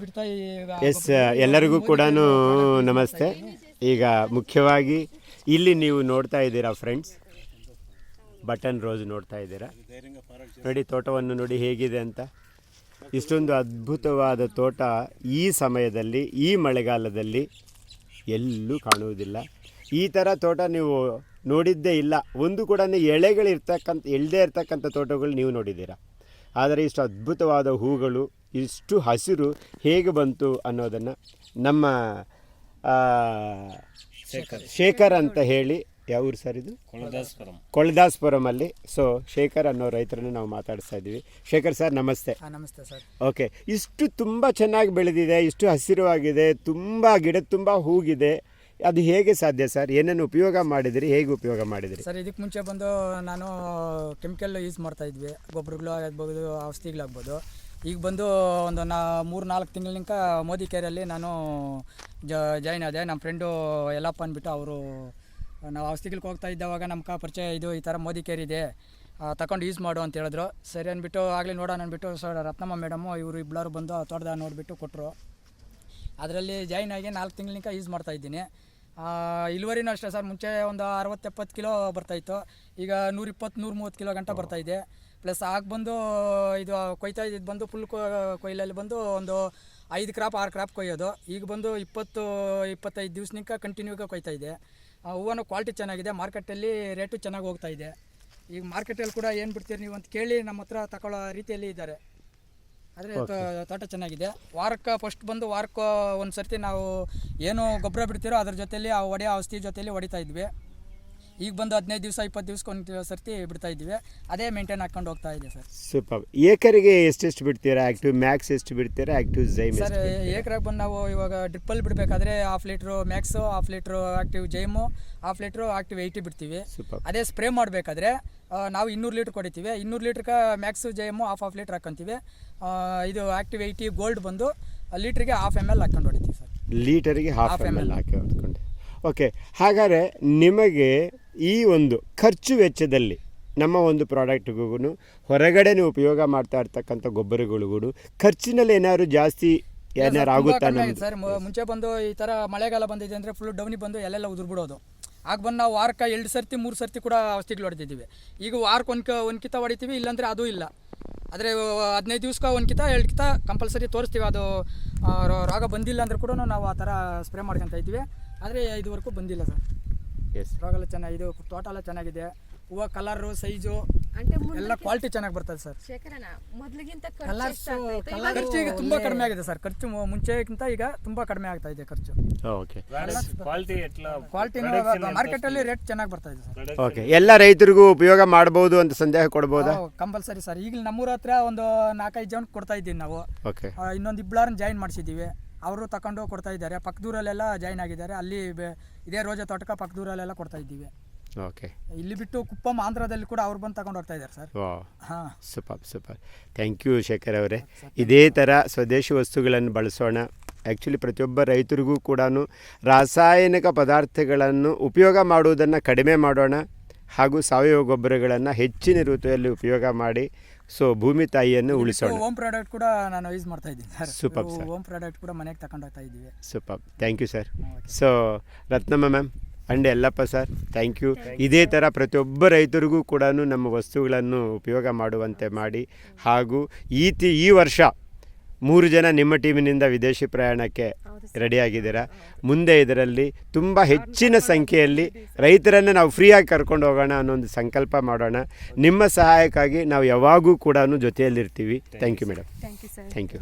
ಬಿಡ್ತಾ ಎಸ್ ಎಲ್ಲರಿಗೂ ಕೂಡ ನಮಸ್ತೆ. ಈಗ ಮುಖ್ಯವಾಗಿ ಇಲ್ಲಿ ನೀವು ನೋಡ್ತಾ ಇದ್ದೀರಾ ಫ್ರೆಂಡ್ಸ್ ಬಟನ್ ರೋಸ್ ನೋಡ್ತಾ ಇದ್ದೀರಾ? ನೋಡಿ ತೋಟವನ್ನು ನೋಡಿ ಹೇಗಿದೆ ಅಂತ. ಇಷ್ಟೊಂದು ಅದ್ಭುತವಾದ ತೋಟ ಈ ಸಮಯದಲ್ಲಿ ಈ ಮಳೆಗಾಲದಲ್ಲಿ ಎಲ್ಲೂ ಕಾಣುವುದಿಲ್ಲ. ಈ ಥರ ತೋಟ ನೀವು ನೋಡಿದ್ದೇ ಇಲ್ಲ. ಒಂದು ಕೂಡ ಎಳೆಗಳಿರ್ತಕ್ಕಂಥ ಎಳ್ದೇ ಇರ್ತಕ್ಕಂಥ ತೋಟಗಳು ನೀವು ನೋಡಿದ್ದೀರಾ. ಆದರೆ ಇಷ್ಟು ಅದ್ಭುತವಾದ ಹೂಗಳು ಇಷ್ಟು ಹಸಿರು ಹೇಗೆ ಬಂತು ಅನ್ನೋದನ್ನು ನಮ್ಮ ಆ, ಶೇಖರ್ ಅಂತ ಹೇಳಿ ಯಾವ ಊರು ಸರ್ ಇದು? ಕೊಳದಾಸ್ಪುರಮಲ್ಲಿ. ಸೊ ಶೇಖರ್ ಅನ್ನೋ ರೈತರನ್ನು ನಾವು ಮಾತಾಡಿಸ್ತಾ ಇದ್ದೀವಿ. ಶೇಖರ್ ಸರ್ ನಮಸ್ತೆ. ನಮಸ್ತೆ ಸರ್. ಓಕೆ. ಇಷ್ಟು ತುಂಬ ಚೆನ್ನಾಗಿ ಬೆಳೆದಿದೆ ಇಷ್ಟು ಹಸಿರುವಾಗಿದೆ ತುಂಬ ಗಿಡ ತುಂಬ ಹೂಗಿದೆ. ಅದು ಹೇಗೆ ಸಾಧ್ಯ ಸರ್? ಏನೇನು ಉಪಯೋಗ ಮಾಡಿದಿರಿ ಹೇಗೆ ಉಪಯೋಗ ಮಾಡಿದಿರಿ? ಸರ್ ಇದಕ್ಕೆ ಮುಂಚೆ ಬಂದು ನಾನು ಕೆಮಿಕಲ್ ಯೂಸ್ ಮಾಡ್ತಾ ಇದ್ವಿ. ಗೊಬ್ಬರಗಳು ಆಗ್ಬೋದು ಔಷಧಿಗಳಾಗ್ಬೋದು. ಈಗ ಬಂದು ಒಂದು ನಾ ಮೂರು ನಾಲ್ಕು ತಿಂಗಳಿಂಕ ಮೋದಿ ಕೇರಲ್ಲಿ ನಾನು ಜ ಜಾಯ್ನ್ ಆದೆ. ನಮ್ಮ ಫ್ರೆಂಡು ಯಲ್ಲಪ್ಪ ಅಂದ್ಬಿಟ್ಟು ಅವರು, ನಾವು ಔಷಧಿಗಳಿಗೆ ಹೋಗ್ತಾ ಇದ್ದವಾಗ ನಮ್ಗೆ ಪರಿಚಯ ಇದು ಈ ಥರ ಮೋದಿ ಕೇರ್ ಇದೆ. ತಗೊಂಡು ಯೂಸ್ ಮಾಡು ಅಂತ ಹೇಳಿದ್ರು. ಸರಿ ಅಂದ್ಬಿಟ್ಟು ಆಗಲಿ ನೋಡೋಣ ಅಂದ್ಬಿಟ್ಟು ಸರ್ ರತ್ನಮ್ಮ ಮೇಡಮು ಇವರು ಇಬ್ಬರು ಬಂದು ತೋಟದ ನೋಡಿಬಿಟ್ಟು ಕೊಟ್ಟರು ಅದರಲ್ಲಿ ಜಾಯ್ನ್ ಆಗಿ ನಾಲ್ಕು ತಿಂಗಳಿಂದ ಯೂಸ್ ಮಾಡ್ತಾ ಇದ್ದೀನಿ. ಇಳುವರಿನೂ ಅಷ್ಟೇ ಸರ್. ಮುಂಚೆ ಒಂದು ಅರವತ್ತೆಪ್ಪತ್ತು ಕಿಲೋ ಬರ್ತಾಯಿತ್ತು ಈಗ ನೂರಿಪ್ಪತ್ತು ನೂರು ನೂರ ಮೂವತ್ತು ಕಿಲೋ ಗಂಟೆ ಬರ್ತಾಯಿದೆ ಪ್ಲಸ್ ಆಗ ಬಂದು ಇದು ಕೊಯ್ತಾ ಇದ್ದಿದ್ದು ಬಂದು ಫುಲ್ ಕೊಯ್ಲಲ್ಲಿ ಬಂದು ಒಂದು ಐದು ಕ್ರಾಪ್ ಆರು ಕ್ರಾಪ್ ಕೊಯ್ಯೋದು. ಈಗ ಬಂದು ಇಪ್ಪತ್ತು ಇಪ್ಪತ್ತೈದು ದಿವ್ಸನಿಂಕ ಕಂಟಿನ್ಯೂಗೆ ಕೊಯ್ತಾ ಇದೆ ಆ, ಹೂವನು ಕ್ವಾಲಿಟಿ ಚೆನ್ನಾಗಿದೆ ಮಾರ್ಕೆಟಲ್ಲಿ ರೇಟು ಚೆನ್ನಾಗಿ ಹೋಗ್ತಾ ಇದೆ. ಈಗ ಮಾರ್ಕೆಟಲ್ಲಿ ಕೂಡ ಏನು ಬಿಡ್ತೀರಿ ನೀವು ಅಂತ ಕೇಳಿ ನಮ್ಮ ಹತ್ರ ತಗೊಳ್ಳೋ ರೀತಿಯಲ್ಲಿ ಇದ್ದಾರೆ. ಆದರೆ ತೋಟ ಚೆನ್ನಾಗಿದೆ. ವಾರಕ್ಕೆ ಫಸ್ಟ್ ಬಂದು ವಾರಕ್ಕೆ ಒಂದು ಸರ್ತಿ ನಾವು ಏನು ಗೊಬ್ಬರ ಬಿಡ್ತೀರೋ ಅದ್ರ ಜೊತೆಯಲ್ಲಿ ಆ ಒಡೆಯ ಔಷಧಿ ಜೊತೆಯಲ್ಲಿ ಹೊಡಿತಾ ಇದ್ವಿ. ಈಗ ಬಂದು ಹದಿನೈದು ದಿವಸ ಇಪ್ಪತ್ತು ದಿವಸಕ್ಕೊಂದು ಸರ್ತಿ ಬಿಡ್ತಾ ಇದ್ದೀವಿ. ಅದೇ ಮೇಂಟೈನ್ ಹಾಕೊಂಡು ಹೋಗ್ತಾ ಇದೆ ಸರ್. ಸೂಪರ್ ಏಕರಿಗೆ ಎಷ್ಟೆಷ್ಟು ಬಿಡ್ತೀರಾ? ಆ್ಯಕ್ಟಿವ್ ಮ್ಯಾಕ್ಸ್ ಎಷ್ಟು ಬಿಡ್ತೀರಾ? ಆ್ಯಕ್ಟಿವ್ ಜೈಮ್ ಸರ್ ಏಕರಾಗಿ ಬಂದು ನಾವು ಇವಾಗ ಡ್ರಿಪ್ಪಲ್ಲಿ ಬಿಡಬೇಕಾದ್ರೆ half litre max half litre active ಜೈಮು half litre active eighty ಬಿಡ್ತೀವಿ. ಸೂಪರ್ ಅದೇ ಸ್ಪ್ರೇ ಮಾಡಬೇಕಾದ್ರೆ ನಾವು ಇನ್ನೂರು ಲೀಟ್ರ್ ಕೊಡಿತೀವಿ. ಇನ್ನೂರು ಲೀಟ್ರ್ಗೆ ಮ್ಯಾಕ್ಸು ಜೈಮು ಹಾಫ್ ಹಾಫ್ ಲೀಟ್ರ್ ಹಾಕ್ಕೊಂತೀವಿ ಇದು ಆ್ಯಕ್ಟಿವ್ ಏಯ್ಟಿ ಗೋಲ್ಡ್ ಬಂದು ಲೀಟ್ರಿಗೆ ಹಾಫ್ ಎಂ ಎಲ್ ಹಾಕ್ಕೊಂಡು ಹೊಡಿತೀವಿ ಸರ್. ಲೀಟರಿಗೆ ಹಾಫ್ ಎಂ ಎಲ್ ಹಾಕಿ ಹೊಡ್ಕೊಂಡು. ಓಕೆ ಹಾಗಾದರೆ ನಿಮಗೆ ಈ ಒಂದು ಖರ್ಚು ವೆಚ್ಚದಲ್ಲಿ ನಮ್ಮ ಒಂದು ಪ್ರಾಡಕ್ಟ್ಗೂ ಹೊರಗಡೆ ನೀವು ಉಪಯೋಗ ಮಾಡ್ತಾ ಇರ್ತಕ್ಕಂಥ ಗೊಬ್ಬರಗಳಿಗೂ ಖರ್ಚಿನಲ್ಲಿ ಏನಾದ್ರು ಜಾಸ್ತಿ ಏನಾರು ಆಗುತ್ತಾ ಸರ್. ಮುಂಚೆ ಬಂದು ಈ ಥರ ಮಳೆಗಾಲ ಬಂದಿದೆ ಅಂದರೆ ಫುಲ್ ಡೌನಿ ಬಂದು ಎಲ್ಲೆಲ್ಲ ಉದುರ್ಬಿಡೋದು. ಆಗ ಬಂದು ನಾವು ವಾರಕ್ಕೆ ಎರಡು ಸರ್ತಿ ಮೂರು ಸರ್ತಿ ಕೂಡ ಔಷಧಿಗಳು ಹೊಡಿತಿದ್ದೀವಿ ಈಗ ವಾರಕ್ಕೆ ಒಂದು ಒಂದು ಕಿತ ಹೊಡಿತೀವಿ ಇಲ್ಲಾಂದರೆ ಅದು ಇಲ್ಲ. ಆದರೆ ಹದಿನೈದು ದಿವ್ಸಕ್ಕೆ ಒಂದು ಕಿತ ಎರಡು ಕಿತ ಕಂಪಲ್ಸರಿ ತೋರಿಸ್ತೀವಿ ಅದು ರೋಗ ಬಂದಿಲ್ಲ ಅಂದ್ರೆ ಕೂಡ ನಾವು ಆ ಥರ ಸ್ಪ್ರೇ ಮಾಡ್ಕೊತಾ ಇದ್ದೀವಿ. ಆದರೆ ಇದುವರೆಗೂ ಬಂದಿಲ್ಲ ಸರ್. ಎಸ್ ಚೆನ್ನಾಗಿ ಚೆನ್ನಾಗಿದೆ. ಹೂವು ಕಲರು ಸೈಜು ಎಲ್ಲ ಕ್ವಾಲಿಟಿ ಚೆನ್ನಾಗಿ ಬರ್ತದೆ ಸರ್. ಶೇಖರಣ ಖರ್ಚು ಈಗ ತುಂಬಾ ಕಡಿಮೆ ಆಗಿದೆ ಸರ್. ಖರ್ಚು ಮುಂಚೆಗಿಂತ ಈಗ ತುಂಬಾ ಕಡಿಮೆ ಆಗ್ತಾ ಇದೆ ಖರ್ಚು. Oh, ಕ್ವಾಲಿಟಿ ಮಾರ್ಕೆಟಲ್ಲಿ ಅಲ್ಲಿ ರೇಟ್ ಚೆನ್ನಾಗಿ ಬರ್ತಾ ಇದೆ ಸರ್. ಓಕೆ ಎಲ್ಲ ರೈತರಿಗೂ ಉಪಯೋಗ ಮಾಡಬಹುದು ಅಂತ ಸಂದೇಹ ಕೊಡಬಹುದು ಕಂಪಲ್ಸರಿ oh, ಸರ್. ಈಗ ನಮ್ಮೂರ ಹತ್ರ ಒಂದು ನಾಲ್ಕೈದು ಜನ ಕೊಡ್ತಾ ಇದ್ದೀವಿ ನಾವು. ಓಕೆ ಇನ್ನೊಂದು ಇಬ್ಬಳಾರನ್ನ ಜಾಯಿನ್ ಮಾಡಿಸಿದ್ದೀವಿ. ಅವರು ತಗೊಂಡು ಕೊಡ್ತಾ ಇದ್ದಾರೆ. ಪಕ್ಕದೂರಲ್ಲೆಲ್ಲ ಜಾಯ್ನ್ ಆಗಿದ್ದಾರೆ. ಅಲ್ಲಿ ಬೆ- ಇದೇ ರೋಜ ತೋಟಕ ಪಕ್ಕದೂರಲ್ಲೆಲ್ಲ ಕೊಡ್ತಾ ಇದ್ದೀವಿ. ಓಕೆ. ಇಲ್ಲಿ ಬಿಟ್ಟು ಕುಪ್ಪಂ ಆಂಧ್ರದಲ್ಲಿ ಕೂಡ ಅವ್ರು ಬಂದು ತಗೊಂಡು ಹೋಗ್ತಾ ಇದ್ದಾರೆ ಸರ್. ವಾ ಹಾಂ. Super super. Thank you Shekhar ಅವರೇ. ಇದೇ ಥರ ಸ್ವದೇಶಿ ವಸ್ತುಗಳನ್ನು ಬಳಸೋಣ. ಆ್ಯಕ್ಚುಲಿ ಪ್ರತಿಯೊಬ್ಬ ರೈತರಿಗೂ ಕೂಡ ರಾಸಾಯನಿಕ ಪದಾರ್ಥಗಳನ್ನು ಉಪಯೋಗ ಮಾಡುವುದನ್ನು ಕಡಿಮೆ ಮಾಡೋಣ ಹಾಗೂ ಸಾವಯವ ಗೊಬ್ಬರಗಳನ್ನು ಹೆಚ್ಚಿನ ಋತುವಲ್ಲಿ ಉಪಯೋಗ ಮಾಡಿ ಸೊ ಭೂಮಿ ತಾಯಿಯನ್ನು ಉಳಿಸೋಣ. ಹೋಮ್ ಪ್ರಾಡಕ್ಟ್ ಕೂಡ ನಾನು ಯೂಸ್ ಮಾಡ್ತಾ ಇದ್ದೀನಿ sir. Super sir home product ಕೂಡ ಮನೆಗೆ ತಗೊಂಡು ಹೋಗ್ತಾ ಇದ್ದೀವಿ. Super thank you sir so Ratnamma ma'am and Ellappa sir thank you ಇದೇ ಥರ ಪ್ರತಿಯೊಬ್ಬ ರೈತರಿಗೂ ಕೂಡ ನಮ್ಮ ವಸ್ತುಗಳನ್ನು ಉಪಯೋಗ ಮಾಡುವಂತೆ ಮಾಡಿ ಹಾಗೂ ಈ ತಿ ಈ ವರ್ಷ ಮೂರು ಜನ ನಿಮ್ಮ ಟೀಮಿನಿಂದ ವಿದೇಶಿ ಪ್ರಯಾಣಕ್ಕೆ ರೆಡಿಯಾಗಿದ್ದೀರಾ? ಮುಂದೆ ಇದರಲ್ಲಿ ತುಂಬ ಹೆಚ್ಚಿನ ಸಂಖ್ಯೆಯಲ್ಲಿ ರೈತರನ್ನು ನಾವು ಫ್ರೀಯಾಗಿ ಕರ್ಕೊಂಡು ಹೋಗೋಣ ಅನ್ನೋ ಒಂದು ಸಂಕಲ್ಪ ಮಾಡೋಣ. ನಿಮ್ಮ ಸಹಾಯಕ್ಕಾಗಿ ನಾವು ಯಾವಾಗೂ ಕೂಡ ಜೊತೆಯಲ್ಲಿರ್ತೀವಿ. Thank you madam thank you sir thank you